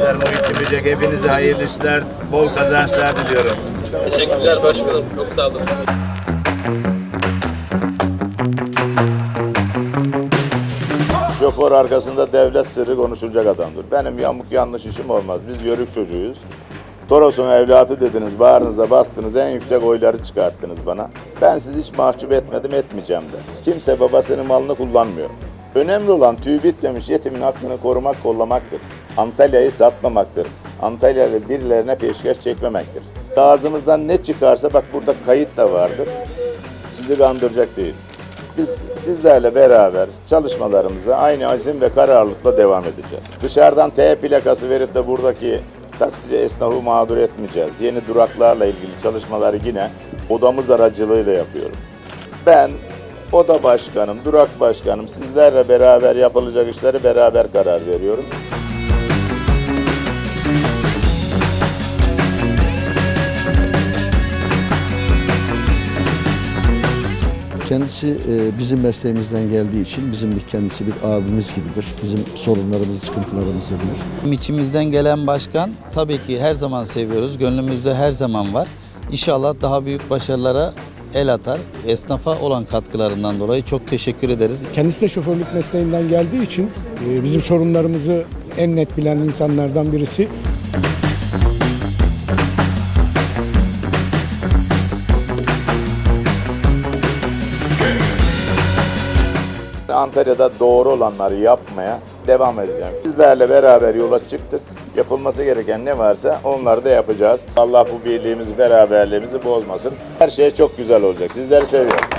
arkadaşlar Muhittin Böcek. Hepinize hayırlı işler, bol kazançlar diliyorum. Teşekkürler başkanım. Çok sağ olun. Şoför arkasında devlet sırrı konuşulacak adamdır. Benim yamuk yanlış işim olmaz. Biz yörük çocuğuyuz. Toros'un evlatı dediniz, bağrınıza bastınız, en yüksek oyları çıkarttınız bana. Ben sizi hiç mahcup etmedim, etmeyeceğim de. Kimse babasının malını kullanmıyor. Önemli olan tüy bitmemiş yetimin hakkını korumak, kollamaktır. Antalya'yı satmamaktır. Antalya'yı birilerine peşkeş çekmemektir. Ağzımızdan ne çıkarsa bak burada kayıt da vardır. Sizi kandıracak değiliz. Biz sizlerle beraber çalışmalarımıza aynı azim ve kararlılıkla devam edeceğiz. Dışarıdan T plakası verip de buradaki taksici esnafı mağdur etmeyeceğiz. Yeni duraklarla ilgili çalışmaları yine odamız aracılığıyla yapıyorum. Ben oda başkanım, durak başkanım sizlerle beraber yapılacak işleri beraber karar veriyorum. Kendisi e, bizim mesleğimizden geldiği için bizim bir kendisi bir abimiz gibidir. Bizim sorunlarımızı, sıkıntılarımızı bilir. İçimizden gelen başkan tabii ki her zaman seviyoruz. Gönlümüzde her zaman var. İnşallah daha büyük başarılara el atar. Esnafa olan katkılarından dolayı çok teşekkür ederiz. Kendisi de şoförlük mesleğinden geldiği için e, bizim sorunlarımızı en net bilen insanlardan birisi. Antalya'da doğru olanları yapmaya devam edeceğim. Sizlerle beraber yola çıktık. Yapılması gereken ne varsa onları da yapacağız. Allah bu birliğimizi, beraberliğimizi bozmasın. Her şey çok güzel olacak. Sizleri seviyorum.